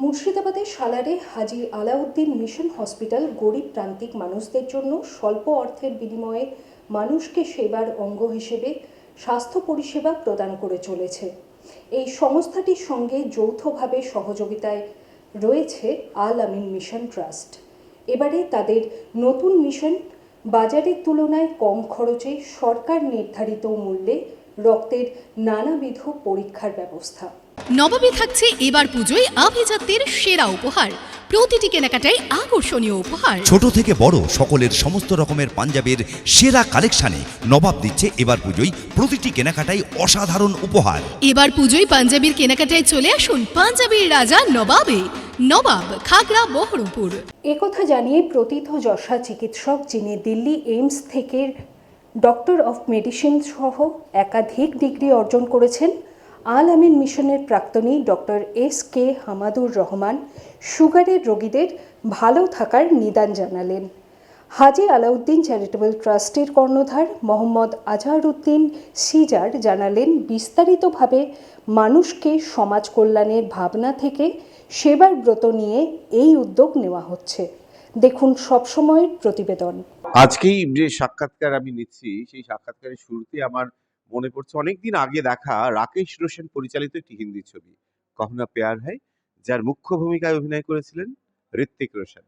মুর্শিদাবাদের সালারে Haji Alauddin mission hospital গরিব প্রান্তিক মানুষদের জন্য স্বল্প অর্থের বিনিময়ে মানুষকে সেবার অঙ্গ হিসেবে স্বাস্থ্য পরিষেবা প্রদান করে চলেছে। এই সংস্থাটির সঙ্গে যৌথভাবে সহযোগিতায় রয়েছে আল আমিন মিশন ট্রাস্ট। এবারে তাদের নতুন মিশন বাজারের তুলনায় কম খরচে সরকার নির্ধারিত মূল্যে রক্তের নানাবিধ পরীক্ষার ব্যবস্থা। নবমী থাকছে এবার পুজোয় আভিজাত্যের সেরা উপহার। প্রতিটি কেনাকাটায় আকর্ষণীয় উপহার। ছোট থেকে বড় সকলের সমস্ত রকমের পাঞ্জাবের সেরা কালেকশানে নবাব দিচ্ছে এবার পুজোয় প্রতিটি কেনাকাটাই অসাধারণ উপহার। এবার পুজোয় পাঞ্জাবির কেনাকাটায় চলে আসুন পাঞ্জাবির রাজা নবাবে। নবাব খাগড়া বহরমপুর। একথা জানিয়ে প্রতীত যশা চিকিৎসক যিনি দিল্লি এইমস থেকে ডক্টর অফ মেডিসিন সহ একাধিক ডিগ্রি অর্জন করেছেন আল আমিন মিশনের প্রাক্তনী doctor S K Hamadur Rahman সুগারের রোগীদের ভালো থাকার নিদান জানালেন। হাজি আলাউদ্দিন চ্যারিটেবল ট্রাস্টের কর্ণধার মোহাম্মদ আজহারউদ্দিন সিজার জানালেন, বিস্তারিতভাবে মানুষকে সমাজ কল্যাণের ভাবনা থেকে সেবার ব্রত নিয়ে এই উদ্যোগ নেওয়া হচ্ছে। দেখুন সবসময়ের প্রতিবেদন। আজকেই যে সাক্ষাৎকার আমি নিচ্ছি, সেই সাক্ষাৎকারের শুরুতে আমার মনে পড়ছে। অনেকদিন আগে দেখা রাকেশ রোশন পরিচালিত একটি হিন্দি ছবি কহনা পেয়ার হয় যার মুখ্য ভূমিকায় অভিনয় করেছিলেন ঋত্বিক রোশন।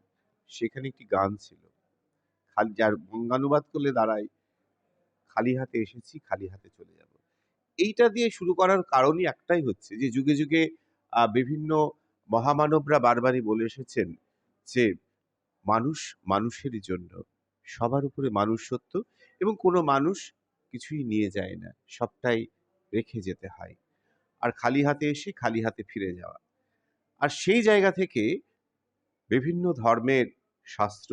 সেখানে একটি গান ছিল। খালি যার বঙ্গানুবাদ করলে দাঁড়ায়, খালি হাতে এসেছি, খালি হাতে চলে যাব। এইটা দিয়ে শুরু করার কারণই একটাই হচ্ছে যে, যুগে যুগে বিভিন্ন মহামানবরা বারবারই বলে এসেছেন যে, মানুষ মানুষের জন্য, সবার উপরে মানুষ সত্য এবং কোনো মানুষ কিছুই নিয়ে যায় না, সবটাই রেখে যেতে হয়। আর খালি হাতে এসে খালি হাতে ফিরে যাওয়া। আর সেই জায়গা থেকে বিভিন্ন ধর্মের শাস্ত্র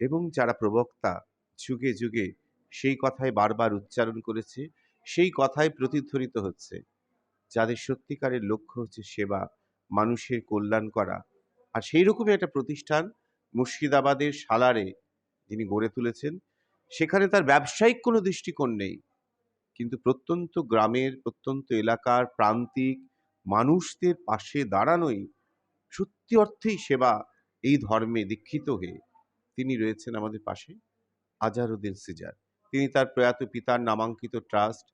এবং যারা প্রবক্তা যুগে যুগে সেই কথাই বারবার উচ্চারণ করেছে, সেই কথাই প্রতিধ্বনিত হচ্ছে। যাদের সত্যিকারের লক্ষ্য হচ্ছে সেবা, মানুষের কল্যাণ করা। আর সেই রকমই একটা প্রতিষ্ঠান মুর্শিদাবাদের সালারে যিনি গড়ে তুলেছেন সেখানে তার ব্যবসায়িক কোনো দৃষ্টিকোণ নেই। কিন্তু প্রত্যন্ত গ্রামের, প্রত্যন্ত এলাকার প্রান্তিক মানুষদের পাশে দাঁড়ানোই সত্যি অর্থেই সেবা এই ধর্মে দীক্ষিত হয়ে তিনি রয়েছেন আমাদের পাশে আজারুদ্দিন সিজার। তিনি তার প্রয়াত পিতার নামাঙ্কিত ট্রাস্ট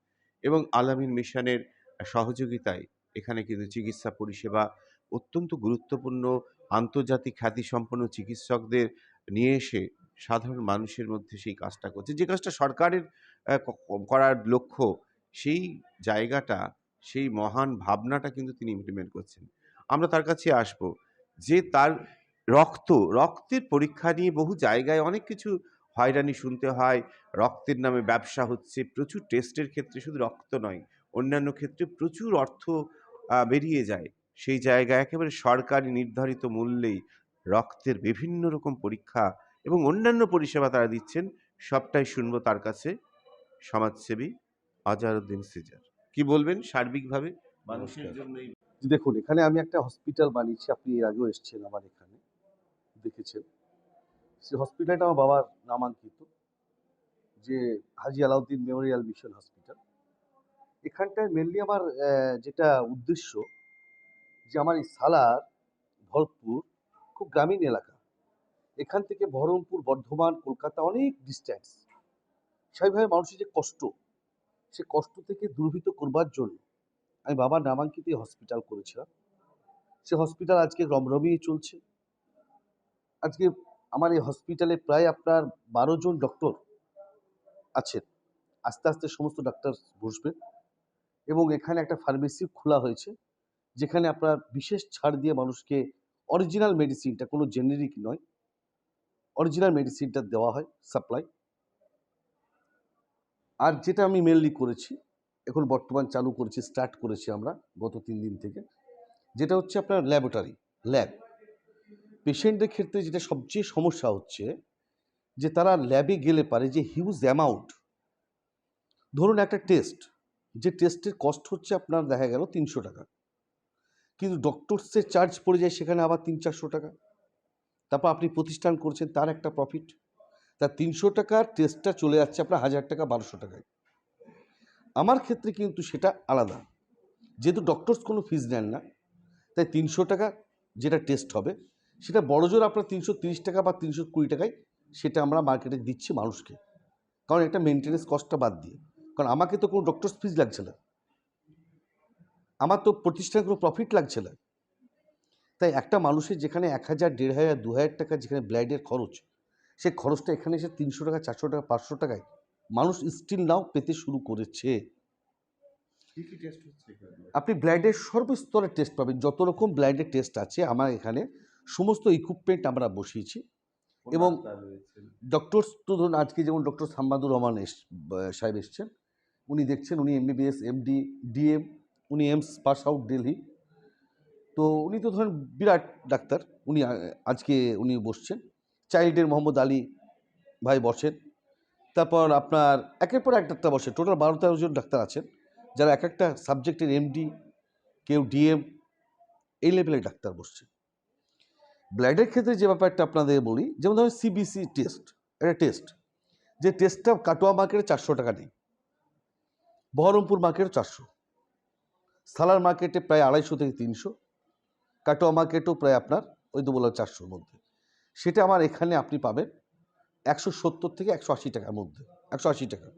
এবং আলামিন মিশনের সহযোগিতায় এখানে কিন্তু চিকিৎসা পরিষেবা অত্যন্ত গুরুত্বপূর্ণ, আন্তর্জাতিক খ্যাতিসম্পন্ন চিকিৎসকদের নিয়ে এসে সাধারণ মানুষের মধ্যে সেই কাজটা করছে। যে কাজটা সরকারের করার লক্ষ্য, সেই জায়গাটা, সেই মহান ভাবনাটা কিন্তু তিনি ইমপ্লিমেন্ট করছেন। আমরা তার কাছে আসব যে তার রক্ত, রক্তের পরীক্ষা নিয়ে বহু জায়গায় অনেক কিছু হয়রানি শুনতে হয়। রক্তের নামে ব্যবসা হচ্ছে, প্রচুর টেস্টের ক্ষেত্রে শুধু রক্ত নয়, অন্যান্য ক্ষেত্রে প্রচুর অর্থ বেরিয়ে যায়। সেই জায়গায় একেবারে সরকারি নির্ধারিত মূল্যেই রক্তের বিভিন্ন রকম পরীক্ষা এবং অন্যান্য পরিষেবা তারা দিচ্ছেন সবটাই শুনব তার কাছে। সমাজসেবী আজারউদ্দিন সিজার। কি বলবেন সার্বিকভাবে? মানুষের। জন্য দেখুন এখানে আমি একটা হসপিটাল বানিয়েছি আপনি এর আগেও এসেছেন আমার এখানে দেখেছেন। সেই হসপিটালটা আমার বাবার নামাঙ্কিত যে Haji Alauddin memorial mission hospital এখানটায় মেনলি আমার যেটা উদ্দেশ্য যে আমার এই সালার ভরতপুর খুব গ্রামীণ এলাকা। এখান থেকে বহরমপুর, বর্ধমান, কলকাতা অনেক ডিস্ট্যান্স স্বাভাবিকভাবে মানুষের যে কষ্ট, সে কষ্ট থেকে দূরভীত করবার জন্য আমি বাবার নামাঙ্কিত হসপিটাল করেছিলাম। সে হসপিটাল আজকে রমরমিয়ে চলছে। আজকে আমার এই হসপিটালে প্রায় আপনার বারো জন ডক্টর আছেন। আস্তে আস্তে সমস্ত ডাক্তার বসবেন এবং এখানে একটা ফার্মেসি খোলা হয়েছে, যেখানে আপনার বিশেষ ছাড় দিয়ে মানুষকে অরিজিনাল মেডিসিনটা কোনো জেনেরিক নয় অরিজিনাল মেডিসিনটা দেওয়া হয় সাপ্লাই আর যেটা আমি মেনলি করেছি, এখন বর্তমান চালু করেছি স্টার্ট করেছি আমরা গত তিন দিন থেকে, যেটা হচ্ছে আপনার ল্যাবরেটরি ল্যাব পেশেন্টদের ক্ষেত্রে যেটা সবচেয়ে সমস্যা হচ্ছে, যে তারা ল্যাবে গেলে পারে যে হিউজ অ্যামাউন্ট ধরুন একটা টেস্ট যে টেস্টের কস্ট হচ্ছে আপনার দেখা গেল তিনশো টাকা। কিন্তু ডক্টরসের চার্জ পড়ে যায় সেখানে আবার তিন চারশো টাকা। তারপর আপনি প্রতিষ্ঠান করছেন, তার একটা প্রফিট তা তিনশো টাকার টেস্টটা চলে যাচ্ছে আপনার হাজার টাকা, বারোশো টাকায়। আমার ক্ষেত্রে কিন্তু সেটা আলাদা। যেহেতু ডক্টরস কোনো ফিজ নেন না, তাই তিনশো টাকা যেটা টেস্ট হবে, সেটা বড়জোর আপনার তিনশো তিরিশ টাকা বা তিনশো কুড়ি টাকায় সেটা আমরা মার্কেটে দিচ্ছি মানুষকে। কারণ একটা মেনটেন্যান্স কস্টটা বাদ দিয়ে। কারণ আমাকে তো কোনো ডক্টরস ফিজ লাগছে না। আমার তো প্রতিষ্ঠানে কোনো প্রফিট লাগছে না। তাই একটা মানুষের যেখানে এক হাজার দেড় হাজার দু হাজার টাকা যেখানে ব্লাডের খরচ সেই খরচটা এখানে এসে তিনশো টাকা চারশো টাকা পাঁচশো টাকায় মানুষ স্টিল নাও পেতে শুরু করেছে। আপনি ব্লাডের সর্বস্তরের টেস্ট পাবেন যত রকম ব্লাডের টেস্ট আছে আমার এখানে সমস্ত ইকুইপমেন্ট আমরা বসিয়েছি। এবং ডক্টরস তো ধরুন আজকে যেমন ডক্টর সাম্বাদুর রহমান এস সাহেব এসছেন উনি দেখছেন উনি এমবিবিএস এমডি ডিএম উনি এমস পাস আউট দিল্লি তো উনি তো ধরেন বিরাট ডাক্তার, উনি আজকে উনি বসছেন। চাইল্ডের মোহাম্মদ আলী ভাই বসেন। তারপর আপনার একের পর এক ডাক্তার বসে টোটাল বারো তেরো জন ডাক্তার আছেন, যারা এক একটা সাবজেক্টের এমডি কেউ ডিএম এই লেভেলের ডাক্তার বসছে। ব্লাডের ক্ষেত্রে যে ব্যাপারটা আপনাদের বলি, যেমন ধরুন সিবিসি টেস্ট একটা টেস্ট যে টেস্টটা কাটোয়া মার্কেটে চারশো টাকা নেই, বহরমপুর মার্কেটে চারশো, সালার মার্কেটে প্রায় আড়াইশো থেকে তিনশো কাটোয়া মার্কেটেও প্রায় আপনার ওই তো বললাম চারশোর মধ্যে। সেটা আমার এখানে আপনি পাবেন একশো সত্তর থেকে একশো আশি টাকার মধ্যে, একশো আশি টাকা।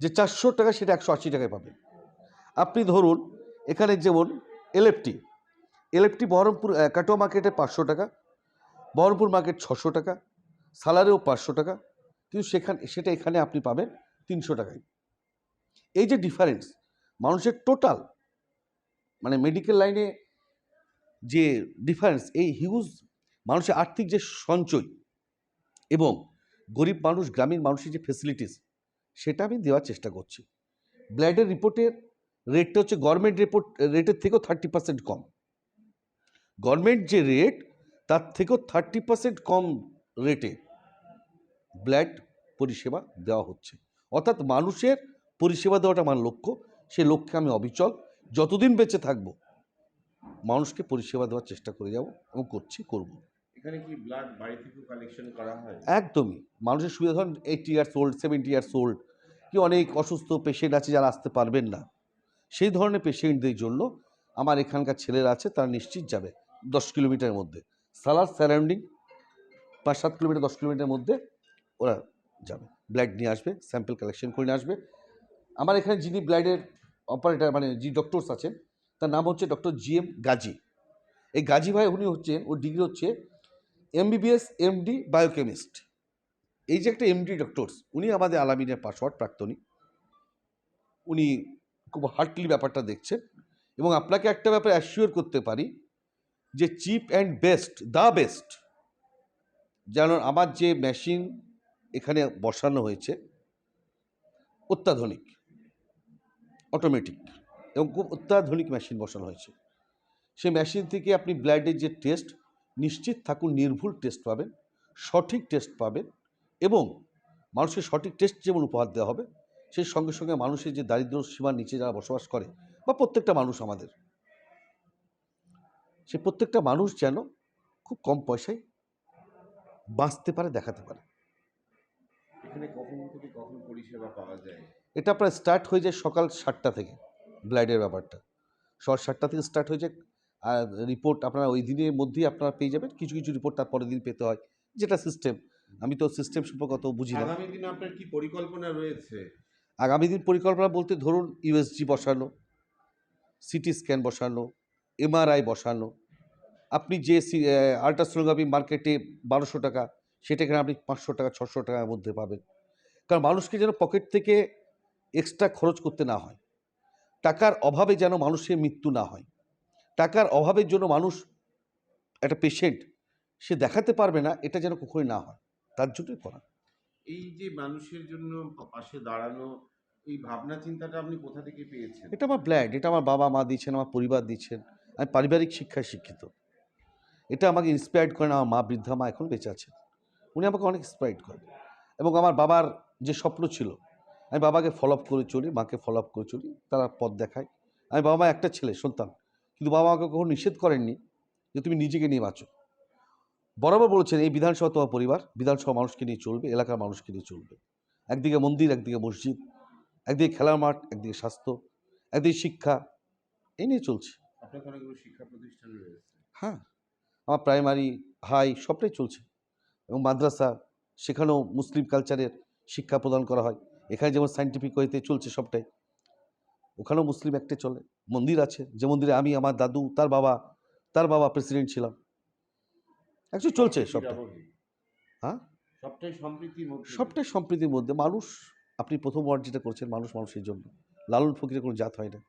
যে চারশো টাকা সেটা একশো আশি টাকায় পাবেন। আপনি ধরুন, এখানে যেমন এলএফটি এলএফটি বহরমপুর কাটোয়া মার্কেটে পাঁচশো টাকা, বহরমপুর মার্কেট ছশো টাকা, সালারেও পাঁচশো টাকা, কিন্তু সেখানে, সেটা এখানে আপনি পাবেন তিনশো টাকায়। এই যে ডিফারেন্স মানুষের টোটাল মানে মেডিকেল লাইনে যে ডিফারেন্স এই হিউজ মানুষের আর্থিক যে সঞ্চয় এবং গরিব মানুষ, গ্রামীণ মানুষের যে ফেসিলিটিস সেটা আমি দেওয়ার চেষ্টা করছি। ব্লাডের রিপোর্টের রেটটা হচ্ছে গভর্নমেন্ট রিপোর্ট রেটের থেকেও থার্টি পার্সেন্ট কম। গভর্নমেন্ট যে রেট তার থেকেও থার্টি পার্সেন্ট কম রেটে ব্লাড পরিষেবা দেওয়া হচ্ছে। অর্থাৎ মানুষের পরিষেবা দেওয়াটা আমার লক্ষ্য। সে লক্ষ্যে আমি অবিচল। যতদিন বেঁচে থাকব মানুষকে পরিষেবা দেওয়ার চেষ্টা করে যাব এবং করছি করব। এখানে কি ব্লাড বাড়ি থেকে কালেকশন করা হয়? একদমই। মানুষের সুবিধা ধরুন eighty years old seventy years old কি অনেক অসুস্থ পেশেন্ট আছে যারা আসতে পারবেন না। সেই ধরনের পেশেন্টদের জন্য আমার এখানকার ছেলেরা আছে তারা নিশ্চিত যাবে দশ কিলোমিটারের মধ্যে। সালার সারাউন্ডিং পাঁচ সাত কিলোমিটার দশ কিলোমিটারের মধ্যে ওরা যাবে। ব্লাড নিয়ে আসবে স্যাম্পল কালেকশন করে নিয়ে আসবে। আমার এখানে যিনি ব্লাডের অপারেটার মানে যিনি ডক্টরস আছেন তার নাম হচ্ছে ডক্টর জি এম গাজী। এই গাজী ভাই, উনি হচ্ছেন, ওর ডিগ্রি হচ্ছে এমবিবিএস, এমডি, বায়োকেমিস্ট। এই যে একটা এমডি ডক্টরস, উনি আমাদের আলামিনের পাসওয়ার্ড, প্রাক্তনী। উনি খুব হার্টলি ব্যাপারটা দেখছেন। এবং আপনাকে একটা ব্যাপারে অ্যাসিওর করতে পারি যে cheap and best the best, যেন আমার যে মেশিন এখানে বসানো হয়েছে, অত্যাধুনিক, অটোমেটিক। এবং খুব অত্যাধুনিক মেশিন বসানো হয়েছে। সেই মেশিন থেকে আপনি ব্লাডের যে টেস্ট নিশ্চিত থাকুন নির্ভুল টেস্ট পাবেন সঠিক টেস্ট পাবেন এবং মানুষের সঠিক টেস্ট যেমন উপহার দেওয়া হবে সেই সঙ্গে সঙ্গে মানুষের যে দারিদ্র সীমার নিচে যারা বসবাস করে বা প্রত্যেকটা মানুষ আমাদের সে প্রত্যেকটা মানুষ যেন খুব কম পয়সায় বাঁচতে পারে দেখাতে পারে। এখানে কখন থেকে কখন পরিষেবা পাওয়া যায়। এটা প্রায় স্টার্ট হয়ে যায় সকাল সাতটা থেকে। ব্লাডের ব্যাপারটা। শর্ট সাতটা থেকে স্টার্ট হয়ে যায় আর রিপোর্ট আপনারা ওই দিনের মধ্যেই আপনারা পেয়ে যাবেন। কিছু কিছু রিপোর্ট তার পরের দিন পেতে হয়। যেটা সিস্টেম আমি তো সিস্টেম সম্পর্কে অত বুঝি না। আগামী দিনে আপনার কি পরিকল্পনা রয়েছে? আগামী দিন পরিকল্পনা বলতে ধরুন ইউএসজি বসানো সিটি স্ক্যান বসানো এমআরআই বসানো। আপনি যে সি আল্ট্রাসোনোগ্রাফি মার্কেটে বারোশো টাকা সেটা এখানে আপনি পাঁচশো টাকা ছশো টাকার মধ্যে পাবেন। কারণ মানুষকে যেন পকেট থেকে এক্সট্রা খরচ করতে না হয়। টাকার অভাবে যেন মানুষের মৃত্যু না হয়। টাকার অভাবের জন্য মানুষ একটা পেশেন্ট সে দেখাতে পারবে না এটা যেন কখনোই না হয়। তার জন্যই করা। এই যে মানুষের জন্য পাশে দাঁড়ানো এই ভাবনা চিন্তাটা আপনি কোথা থেকে পেয়েছেন? এটা আমার ব্ল্যাড এটা আমার বাবা মা দিচ্ছেন আমার পরিবার দিচ্ছেন। আমি পারিবারিক শিক্ষায় শিক্ষিত। এটা আমাকে ইন্সপায়ার্ড করেন আমার মা বৃদ্ধা মা এখন বেঁচে আছেন। উনি আমাকে অনেক ইন্সপায়ার্ড করেন। এবং আমার বাবার যে স্বপ্ন ছিল আমি বাবাকে ফলো আপ করে চলি মাকে ফলো আপ করে চলি তারা পথ দেখায়। আমি বাবা মা একটা ছেলে সন্তান। কিন্তু বাবা মাকে কখনো নিষেধ করেননি যে তুমি নিজেকে নিয়ে বাঁচো। বরাবর বলেছেন এই বিধানসভা তোমার পরিবার বিধানসভা মানুষকে নিয়ে চলবে এলাকার মানুষকে নিয়ে চলবে। একদিকে মন্দির একদিকে মসজিদ একদিকে খেলার মাঠ একদিকে স্বাস্থ্য একদিকে শিক্ষা। এই নিয়ে চলছে। শিক্ষা প্রতিষ্ঠান হ্যাঁ। আমার প্রাইমারি হাই সবটাই চলছে। এবং মাদ্রাসা সেখানেও মুসলিম কালচারের শিক্ষা প্রদান করা হয়। এখানে যেমন সাইন্টিফিক ওয়েতে চলছে সবটাই ওখানেও মুসলিম অ্যাক্টে চলে মন্দির আছে যে মন্দিরে আমি আমার দাদু তার বাবা তার বাবা প্রেসিডেন্ট ছিলাম। অ্যাকচুয়ালি চলছে সবটা হ্যাঁ? সবটাই সম্প্রীতির মধ্যে। সবটাই সম্প্রীতির মধ্যে। মানুষ আপনি প্রথম ওয়ার্ড যেটা করছেন মানুষ মানুষের জন্য। লালন ফকিরের কোনো জাত হয় না।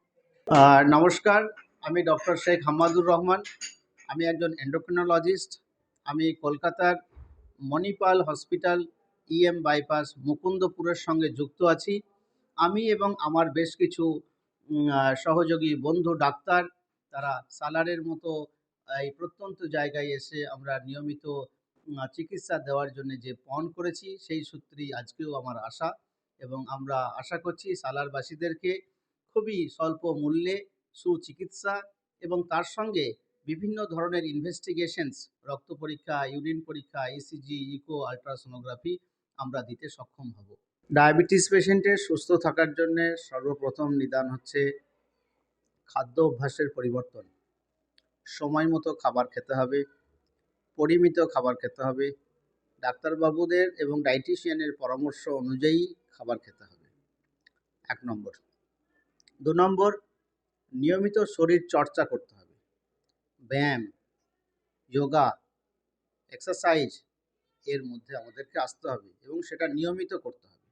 নমস্কার আমি ডক্টর শেখ হামাদুর রহমান। আমি একজন এন্ডোক্রিনোলজিস্ট আমি কলকাতার মণিপাল হসপিটাল ইএম বাইপাস মুকুন্দপুরের সঙ্গে যুক্ত আছি। আমি এবং আমার বেশ কিছু সহযোগী বন্ধু ডাক্তার, তারা সালারের মতো এই প্রত্যন্ত জায়গায় এসে আমরা নিয়মিত চিকিৎসা দেওয়ার জন্য যে পণ করেছি, সেই সূত্রেই আজকেও আমার আশা এবং আমরা আশা করছি সালারবাসীদেরকে খুবই স্বল্প মূল্যে সুচিকিৎসা এবং তার সঙ্গে বিভিন্ন ধরনের ইনভেস্টিগেশনস রক্ত পরীক্ষা ইউরিন পরীক্ষা ইসিজি ইকো আলট্রাসোনোগ্রাফি আমরা দিতে সক্ষম হব। ডায়াবেটিস পেশেন্টের সুস্থ থাকার জন্য সর্বপ্রথম নিদান হচ্ছে খাদ্য অভ্যাসের পরিবর্তন। সময় মতো খাবার খেতে হবে, পরিমিত খাবার খেতে হবে, ডাক্তারবাবুদের এবং ডায়েটিশিয়ানের পরামর্শ অনুযায়ী খাবার খেতে হবে। এক নম্বর। দু নম্বর, নিয়মিত শরীর চর্চা করতে হবে। ব্যায়াম, যোগা, এক্সারসাইজ এর মধ্যে আমাদেরকে আসতে হবে এবং সেটা নিয়মিত করতে হবে।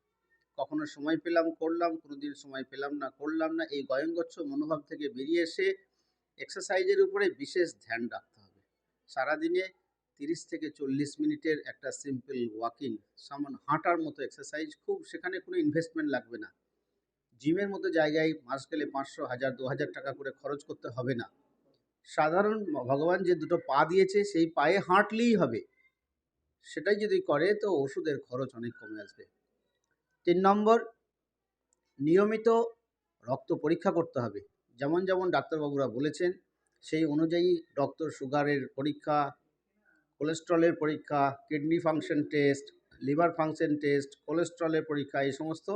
কখনো সময় পেলাম, করলাম, কোনোদিন সময় পেলাম না, করলাম না, এই গয়ঙ্গচ্ছ মনোভাব থেকে বেরিয়ে এসে এক্সারসাইজের উপরে বিশেষ ধ্যান রাখতে হবে। সারাদিনে তিরিশ থেকে চল্লিশ মিনিটের একটা সিম্পল ওয়াকিং সামান হাঁটার মতো এক্সারসাইজ খুব সেখানে কোনো ইনভেস্টমেন্ট লাগবে না। জিমের মতো জায়গায় মাস গেলে পাঁচশো, হাজার, দু হাজার টাকা করে খরচ করতে হবে না। সাধারণ ভগবান যে দুটো পা দিয়েছে, সেই পায়ে হাঁটলেই হবে। সেটাই যদি করে, তো ওষুধের খরচ অনেক কমে আসবে। তিন নম্বর, নিয়মিত রক্ত পরীক্ষা করতে হবে। যেমন যেমন ডাক্তারবাবুরা বলেছেন, সেই অনুযায়ী রক্ত সুগারের পরীক্ষা কোলেস্ট্রলের পরীক্ষা kidney function test liver function test কোলেস্ট্রলের পরীক্ষা, এই সমস্ত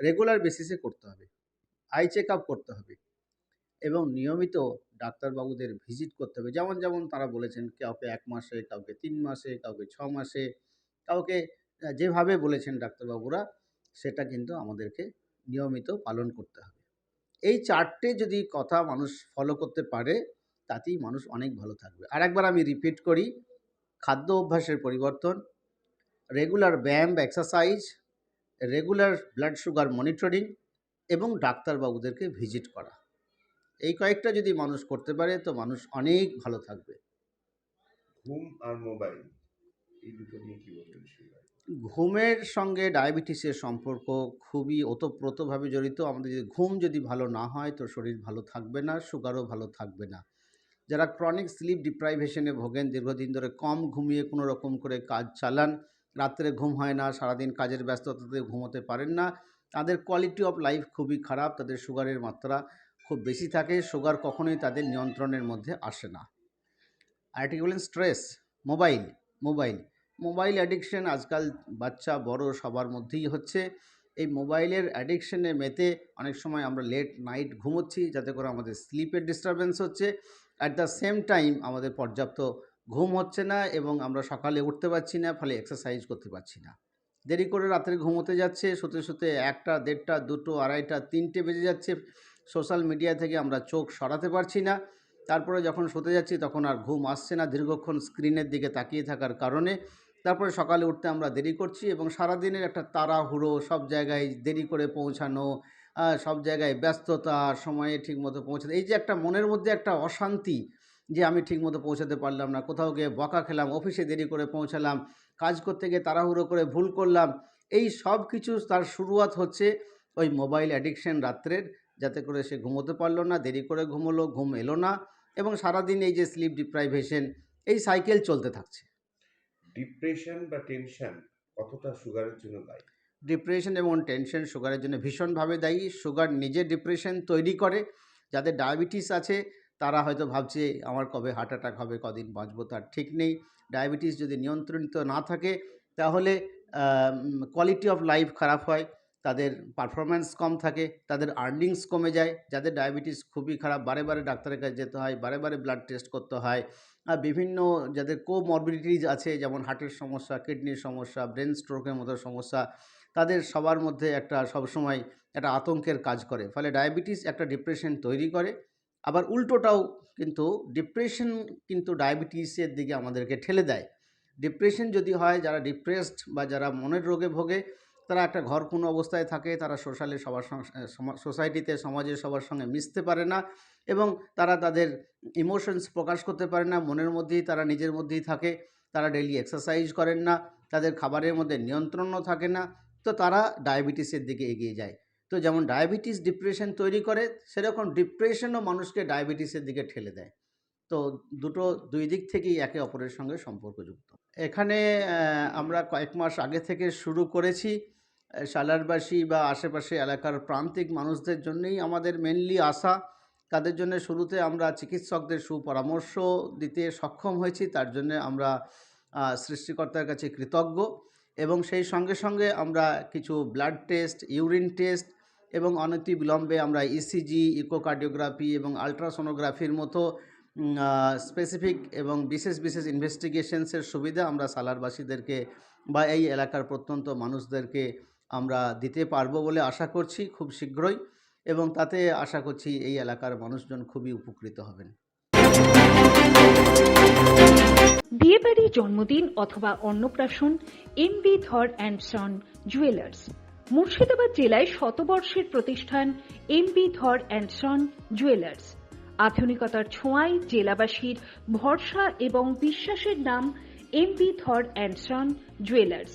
রেগুলার বেসিসে করতে হবে। আই চেক আপ করতে হবে। এবং নিয়মিত ডাক্তারবাবুদের ভিজিট করতে হবে। যেমন যেমন তারা বলেছেন, কাউকে এক মাসে, কাউকে তিন মাসে, কাউকে ছ মাসে, কাউকে যেভাবে বলেছেন ডাক্তারবাবুরা, সেটা কিন্তু আমাদেরকে নিয়মিত পালন করতে হবে। এই চারটে যদি কথা মানুষ ফলো করতে পারে, তাতেই মানুষ অনেক ভালো থাকবে। আর একবার আমি রিপিট করি, খাদ্য অভ্যাসের পরিবর্তন রেগুলার ব্যায়াম exercise regular blood sugar monitoring এবং ডাক্তারবাবুদেরকে ভিজিট করা। এই কয়েকটা যদি মানুষ করতে পারে তো মানুষ অনেক ভালো থাকবে। ঘুম আর মোবাইল এই দুটো নিয়ে কি বলবেন ঘুমের সঙ্গে ডায়াবেটিসের সম্পর্ক খুবই ওতপ্রোতভাবে জড়িত। আমাদের যদি ঘুম যদি ভালো না হয় তো শরীর ভালো থাকবে না সুগারও ভালো থাকবে না। যারা ক্রনিক স্লিপ ডিপ্রাইভেশনে ভোগেন দীর্ঘদিন ধরে কম ঘুমিয়ে কোনো রকম করে কাজ চালান রাত্রে ঘুম হয় না সারাদিন কাজের ব্যস্ততাতে ঘুমোতে পারেন না তাদের কোয়ালিটি অফ লাইফ খুবই খারাপ তাদের সুগারের মাত্রা খুব বেশি থাকে সুগার কখনোই তাদের নিয়ন্ত্রণের মধ্যে আসে না। আরেকটি বলেন stress mobile mobile mobile addiction আজকাল বাচ্চা, বড় সবার মধ্যেই হচ্ছে। এই মোবাইলের অ্যাডিকশনে মেতে অনেক সময় আমরা লেট নাইট ঘুমোচ্ছি, যাতে করে আমাদের স্লিপের ডিস্টারবেন্স হচ্ছে। অ্যাট দ্য সেম টাইম আমাদের পর্যাপ্ত ঘুম হচ্ছে না এবং আমরা সকালে উঠতে পারছি না, ফলে এক্সারসাইজ করতে পারছি না। দেরি করে রাত্রে ঘুমোতে যাচ্ছে, শুতে শুতে একটা, দেড়টা, দুটো, আড়াইটা, তিনটে বেজে যাচ্ছে। সোশ্যাল মিডিয়া থেকে আমরা চোখ সরাতে পারছি না। তারপরে যখন শুতে যাচ্ছি তখন আর ঘুম আসছে না, দীর্ঘক্ষণ স্ক্রিনের দিকে তাকিয়ে থাকার কারণে। তারপরে সকালে উঠতে আমরা দেরি করছি এবং সারাদিনের একটা তাড়াহুড়ো, সব জায়গায় দেরি করে পৌঁছানো সব জায়গায় ব্যস্ততা, সময়ে ঠিকমতো পৌঁছাতে, এই যে একটা মনের মধ্যে একটা অশান্তি যে আমি ঠিকমতো পৌঁছাতে পারলাম না, কোথাও গিয়ে বকা খেলাম, অফিসে দেরি করে পৌঁছালাম, কাজ করতে গিয়ে তাড়াহুড়ো করে ভুল করলাম, এই সব কিছু তার শুরুয়াত হচ্ছে ওই মোবাইল অ্যাডিকশন রাত্রের যাতে করে সে ঘুমোতে পারল না দেরি করে ঘুমোলো ঘুম এলো না এবং সারাদিন এই যে স্লিপ ডিপ্রাইভেশন এই সাইকেল চলতে থাকছে। ডিপ্রেশন বা টেনশন কতটা সুগারের জন্য দায়ী? ডিপ্রেশন এবং টেনশন সুগারের জন্য ভীষণভাবে দায়ী। সুগার নিজে ডিপ্রেশন তৈরি করে। যাদের ডায়াবেটিস আছে তারা হয়তো ভাবছে আমার কবে হার্ট অ্যাটাক হবে কদিন বাঁচবো তার ঠিক নেই। ডায়াবেটিস যদি নিয়ন্ত্রিত না থাকে তাহলে কোয়ালিটি অফ লাইফ খারাপ হয়। তাদের পারফরম্যান্স কম থাকে, তাদের আর্নিংস কমে যায়, যাদের ডায়াবেটিস খুবই খারাপ, বারে বারে ডাক্তারের কাছে যেতে হয়, বারে বারে ব্লাড টেস্ট করতে হয়, আর বিভিন্ন যাদের কোমরবিডিটিজ আছে, যেমন হার্টের সমস্যা কিডনির সমস্যা ব্রেন স্ট্রোকের মতো সমস্যা, তাদের সবার মধ্যে একটা সবসময় একটা আতঙ্কের কাজ করে। ফলে ডায়াবেটিস একটা ডিপ্রেশন তৈরি করে, আবার উল্টোটাও কিন্তু ডিপ্রেশন কিন্তু ডায়াবেটিসের দিকে আমাদেরকে ঠেলে দেয়। ডিপ্রেশন যদি হয়, যারা ডিপ্রেসড বা যারা মনের রোগে ভোগে তারা একটা ঘরপূর্ণ অবস্থায় থাকে, তারা সোশ্যালে সবার সঙ্গে সোসাইটিতে সমাজে সবার সঙ্গে মিশতে পারে না এবং তারা তাদের ইমোশনস প্রকাশ করতে পারে না, মনের মধ্যেই তারা নিজের মধ্যেই থাকে, তারা ডেলি এক্সারসাইজ করেন না, তাদের খাবারের মধ্যে নিয়ন্ত্রণও থাকে না, তো তারা ডায়াবেটিসের দিকে এগিয়ে যায়। তো যেমন ডায়াবেটিস ডিপ্রেশন তৈরি করে, সেরকম ডিপ্রেশনও মানুষকে ডায়াবেটিসের দিকে ঠেলে দেয়। তো দুটো, দুই দিক থেকেই একে অপরের সঙ্গে সম্পর্কযুক্ত। এখানে আমরা কয়েক মাস আগে থেকে শুরু করেছি সালারবাসী বা আশেপাশে এলাকার প্রান্তিক মানুষদের জন্যই আমাদের মেনলি আশা। তাদের জন্য শুরুতে আমরা চিকিৎসকদের সুপরামর্শ দিতে সক্ষম হয়েছি, তার জন্য আমরা সৃষ্টিকর্তার কাছে কৃতজ্ঞ এবং সেই সঙ্গে সঙ্গে আমরা কিছু ব্লাড টেস্ট ইউরিন টেস্ট এবং অনতি বিলম্বে আমরা E ইসিজি ইকোকার্ডিওগ্রাফি এবং আলট্রাসোনোগ্রাফির মতো স্পেসিফিক এবং বিশেষ বিশেষ ইনভেস্টিগেশনসের সুবিধা আমরা সালারবাসীদেরকে বা এই এলাকার প্রত্যন্ত মানুষদেরকে আমরা দিতে পারব বলে আশা করছি খুব শীঘ্রই এবং তাতে আশা করছি এই এলাকার মানুষজন খুবই উপকৃত হবেন। বিয়েবাড়ি, জন্মদিন অথবা অন্নপ্রাশন MB Dhar and son jewellers Murshidabad জেলায় শতবর্ষের প্রতিষ্ঠান MB Dhar and son jewellers আধুনিকতার ছোঁয়ায় জেলাবাসীর ভরসা এবং বিশ্বাসের নাম MB Dhar and son jewellers